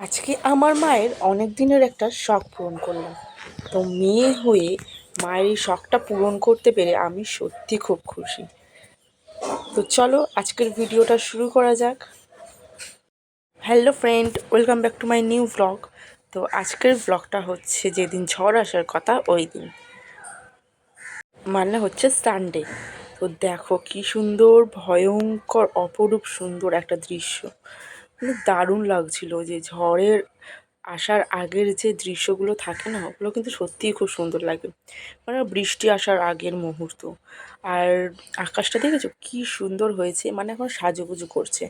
আজকে আমার মায়ের অনেক দিনের একটা শখ পূরণ করলাম। তো মেয়ে হয়ে মায়ের এই শখটা পূরণ করতে পেরে আমি সত্যি খুব খুশি। তো চলো আজকের ভিডিওটা শুরু করা যাক। Hello friend, welcome back to my new blog. তো আজকের ভ্লগটা হচ্ছে যেদিন ঝড় আসার কথা, ওই দিন। মানে হচ্ছে সানডে তো দেখো কি সুন্দর, ভয়ঙ্কর, অপরূপ সুন্দর একটা দৃশ্য। মানে দারুণ লাগছিল যে ঝড়ের আসার আগের যে দৃশ্যগুলো থাকে না, ওগুলো কিন্তু সত্যিই খুব সুন্দর লাগে মানে বৃষ্টি আসার আগের মুহূর্ত। আর আকাশটা দেখেছ? কি সুন্দর হয়েছে। মানে এখন সাজুগুজু করছে।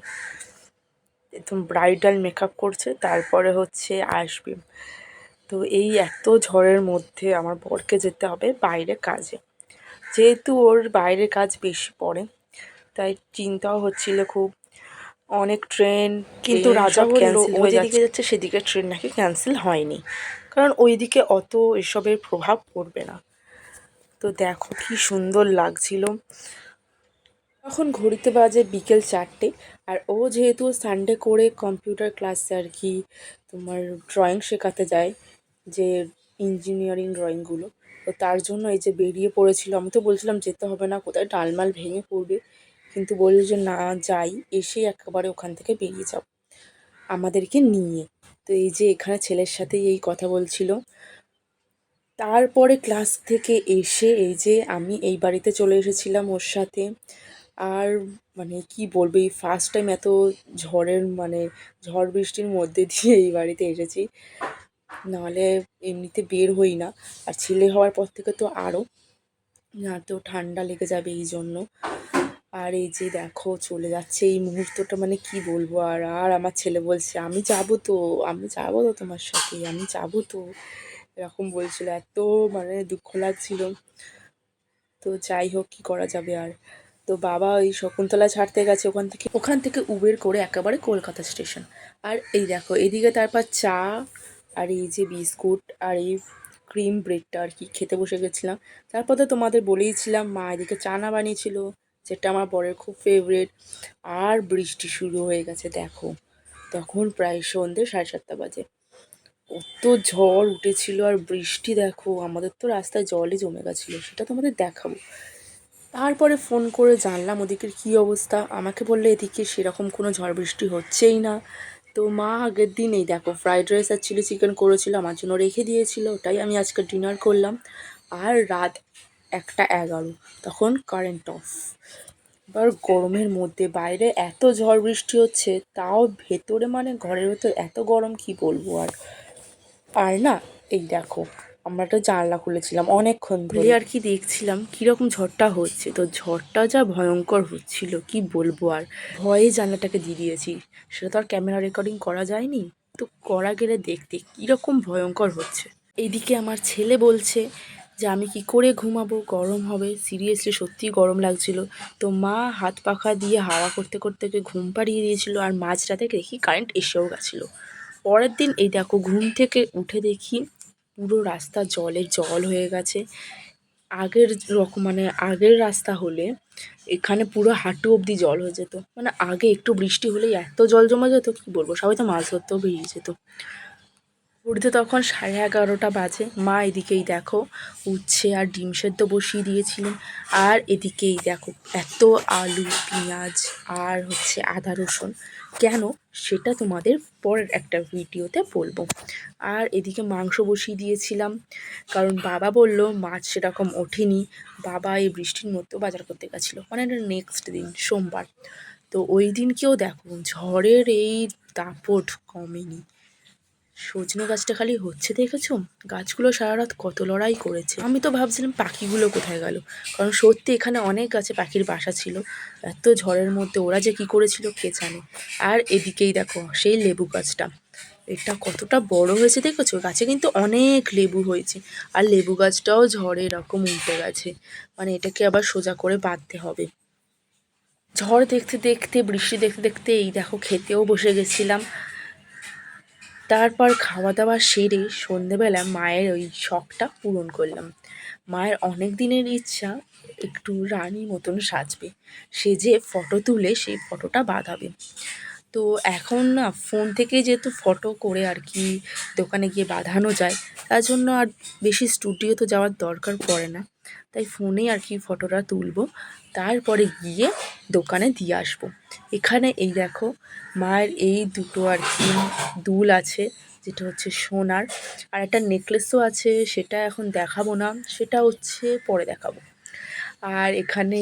একদম ব্রাইডাল মেকআপ করছে, তারপরে হচ্ছে আসবে। তো এই এত ঝড়ের মধ্যে আমার বরকে যেতে হবে বাইরে কাজে। যেহেতু ওর বাইরে কাজ বেশি পড়ে, তাই চিন্তাও হচ্ছিল খুব অনেক ট্রেন কিন্তু রাজা বলল ও যেদিকে যাচ্ছে। সেদিকে ট্রেন নাকি ক্যান্সেল হয়নি। কারণ ওইদিকে অত এসবের প্রভাব পড়বে না। তো দেখো কি সুন্দর লাগছিল। এখন ঘড়িতে বাজে বিকেল চারটে আর ও যেহেতু সানডে করে কম্পিউটার ক্লাসে আর কি তোমার ড্রয়িং শেখাতে যায় যে ইঞ্জিনিয়ারিং ড্রয়িংগুলো তো তার জন্য এই যে বেরিয়ে পড়েছিল আমি তো বলছিলাম যেতে হবে না কোথায় ডালমাল ভেঙে পড়বে। কিন্তু বলল যে, না, যাই, এসেই একেবারে ওখান থেকে বেরিয়ে যাব। আমাদেরকে নিয়ে। তো এই যে এখানে ছেলের সাথে এই কথা বলছিল। তারপরে ক্লাস থেকে এসে এই যে আমি এই বাড়িতে চলে এসেছিলাম ওর সাথে। আর মানে কি বলব, এই ফার্স্ট টাইম এত ঝড়ের মানে ঝড় বৃষ্টির মধ্যে দিয়ে এই বাড়িতে এসেছি। নাহলে এমনিতে বের হই না। আর ছেলে হওয়ার পর থেকে তো আরও না, তো ঠান্ডা লেগে যাবে এই জন্য। আর এই যে দেখো চলে যাচ্ছে এই মুহূর্তটা মানে কি বলব? আর আর আমার ছেলে বলছে, আমি যাব তো, আমি যাব তো তোমার সাথে, আমি যাব তো। এরকম বলছিল, এত মানে দুঃখ লাগছিল। তো যাই হোক, কী করা যাবে আর? তো বাবা ওই শকুন্তলা ছাড়তে গেছে ওখান থেকে ওখান থেকে উবের করে একেবারে কলকাতা স্টেশন। আর এই দেখো, এদিকে তারপর চা আর এই যে বিস্কুট আর এই ক্রিম ব্রেডটা আর কি খেতে বসে গেছিলাম। তারপর তো তোমাদের বলেইছিলাম, মা এদিকে চানা বানিয়েছিল। যেটা আমার বরের খুব ফেভারেট আর বৃষ্টি শুরু হয়ে গেছে, দেখো। তখন প্রায় সন্ধ্যে সাড়ে সাতটা বাজে। কত ঝড় উঠেছিল আর বৃষ্টি, দেখো। আমাদের তো রাস্তায় জলই জমে গেছিল, সেটা তোমাদের দেখাবো। তারপরে ফোন করে জানলাম ওদিকের কী অবস্থা। আমাকে বললে, এদিকে সেরকম কোনো ঝড় বৃষ্টি হচ্ছেই না। তো মা আগের দিনেই, দেখো ফ্রাইড রাইস আর চিলি চিকেন করেছিল, আমার জন্য রেখে দিয়েছিল, ওটাই আমি আজকে ডিনার করলাম। আর রাত একটা এগারো, তখন কারেন্ট অফ এবার গরমের মধ্যে বাইরে এত ঝড় বৃষ্টি হচ্ছে, তাও ভেতরে মানে ঘরের ভেতর এত গরম, কি বলব আর? আর না, এই দেখো, আমরা একটা জানলা খুলেছিলাম অনেকক্ষণ ধরে। আর কি দেখছিলাম, কীরকম ঝড়টা হচ্ছে, তো ঝড়টা যা ভয়ঙ্কর হচ্ছিল, কি বলব আর? ভয়ে জানলাটাকে দিয়ে দিয়েছি, সেটা তো আর ক্যামেরা রেকর্ডিং করা যায়নি? তো করা গেলে দেখতে কীরকম ভয়ঙ্কর হচ্ছে। এইদিকে আমার ছেলে বলছে যে আমি কি করে ঘুমাবো? গরম হবে। সিরিয়াসলি সত্যিই গরম লাগছিল। তো মা হাত পাখা দিয়ে হাওয়া করতে করতে ঘুম পাড়িয়ে দিয়েছিল আর মাঝরাতে দেখি কারেন্ট এসেও গেছিল। পরের দিন এই দেখো ঘুম থেকে উঠে দেখি পুরো রাস্তা জলে জল হয়ে গেছে। আগের রকম মানে আগের রাস্তা হলে এখানে পুরো হাঁটু অবধি জল হয়ে যেত। মানে আগে একটু বৃষ্টি হলেই এত জল জমা যেত, কী বলব? সবাই তো মাছ ধরতেও বেরিয়ে যেত। ঘুরতে তখন সাড়ে এগারোটা বাজে। মা এদিকেই দেখো, উচ্ছে আর ডিম সেদ্ধ বসিয়ে দিয়েছিলেন। আর এদিকেই দেখো, এত আলু, পেঁয়াজ আর হচ্ছে আদা, রসুন। কেন? সেটা তোমাদের পরের একটা ভিডিওতে বলব। আর এদিকে মাংস বসিয়ে দিয়েছিলাম। কারণ বাবা বলল, মাছ সেরকম ওঠেনি। বাবা এই বৃষ্টির মধ্যেও বাজার করতে গেছিল। মানে নেক্সট দিন, সোমবার। তো ওই দিনকেও দেখো, ঝড়ের এই দাপট কমেনি। সজনে গাছটা খালি হচ্ছে দেখেছ? গাছগুলো সারা রাত কত লড়াই করেছে। আমি তো ভাবছিলাম পাখিগুলো কোথায় গেল। কারণ সত্যি এখানে অনেক গাছে পাখির বাসা ছিল। এত ঝড়ের মধ্যে ওরা যে কি করেছিল কে জানে। আর এদিকেই দেখো, সেই লেবু গাছটা। এটা কতটা বড় হয়েছে দেখেছ? গাছে কিন্তু অনেক লেবু হয়েছে। আর লেবু গাছটাও ঝড়ে এরকম উল্টে গেছে। মানে এটাকে আবার সোজা করে বাঁধতে হবে। ঝড় দেখতে দেখতে, বৃষ্টি দেখতে দেখতে এই দেখো, খেতেও বসে গেছিলাম। তারপর খাওয়া দাওয়া সেরে সন্ধেবেলা মায়ের ওই শখটা পূরণ করলাম। মায়ের অনেক দিনের ইচ্ছা একটু রানী মতন সাজবে। সেজে ফটো তুলে সেই ফটোটা বাঁধাবে। তো এখন না ফোন থেকে যেহেতু ফটো করে আর কি দোকানে গিয়ে বাঁধানো যায়, তার জন্য আর বেশি স্টুডিও তো যাওয়ার দরকার পড়ে না। তাই ফোনেই আর কি ফটোটা তুলবো, তারপরে গিয়ে দোকানে দিয়ে আসব। এখানে এই দেখো মায়ের এই দুটো আর কি দুল আছে, যেটা হচ্ছে সোনার, আর একটা নেকলেসও আছে, সেটা এখন দেখাবো না, সেটা হচ্ছে পরে দেখাবো। আর এখানে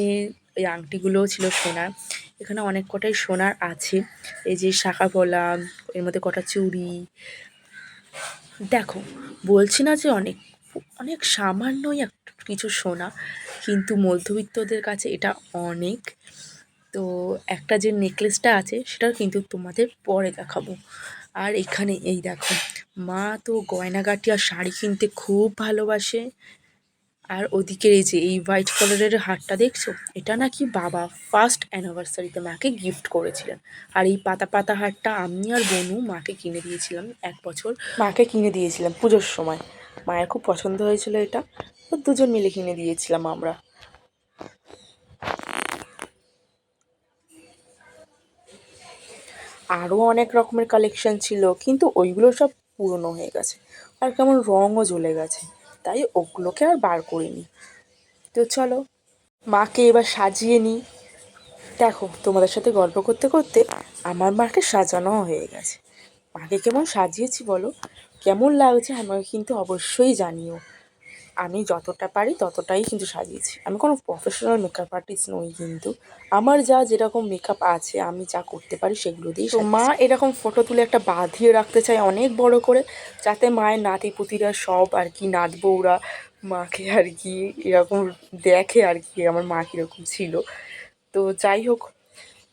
এই আংটিগুলোও ছিল সোনার। এখানে অনেক কটাই সোনার আছে। এই যে শাখা পলা এর মধ্যে কটা চুড়ি। দেখো, বলছি না যে অনেক অনেক সামান্যই একটা কিছু সোনা, কিন্তু মধ্যবিত্তদের কাছে এটা অনেক। তো একটা যে নেকলেসটা আছে সেটা কিন্তু তোমাদের পরে দেখাবো। আর এখানে এই দেখো, মা তো গয়নাগাটি আর শাড়ি কিনতে খুব ভালোবাসে। আর ওদিকে এই যে এই হোয়াইট কালারের হারটা দেখছ? এটা নাকি বাবা ফার্স্ট অ্যানিভার্সারিতে মাকে গিফট করেছিলেন। আর এই পাতা পাতা হারটা আমি আর বনু মাকে কিনে দিয়েছিলাম এক বছর। মাকে কিনে দিয়েছিলাম পুজোর সময়। মায়ের খুব পছন্দ হয়েছিল এটা। তো দুজন মিলে কিনে দিয়েছিলাম আমরা। আরও অনেক রকমের কালেকশন ছিল, কিন্তু ওইগুলো সব পুরনো হয়ে গেছে। আর কেমন রঙও জ্বলে গেছে। তাই ওগুলোকে আর বার করিনি। তো চলো, মাকে এবার সাজিয়ে নিই দেখো, তোমাদের সাথে গল্প করতে করতে আমার মাকে সাজানো হয়ে গেছে। মাকে কেমন সাজিয়েছি বলো? কেমন লাগছে আমাকে কিন্তু অবশ্যই জানিও। আমি যতটা পারি ততটাই কিন্তু সাজিয়েছি। আমি কোনো প্রফেশনাল মেকআপ আর্টিস্ট নই কিন্তু। আমার যা যেরকম মেকআপ আছে আমি যা করতে পারি সেগুলো দিয়েই তো মা এরকম ফটো তুলে একটা বাঁধিয়ে রাখতে চাই অনেক বড় করে যাতে মায়ের নাতি পুতিরা সব আর কি নাত বউরা মাকে আর কি এরকম দেখে আর কি আমার মা কীরকম ছিল। তো যাই হোক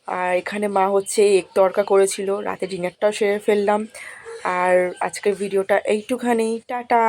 আর এখানে মা হচ্ছে এক তরকা করেছিল রাতে ডিনারটাও সেরে ফেললাম। আর আজকের ভিডিওটা এইটুখানি। টাটা!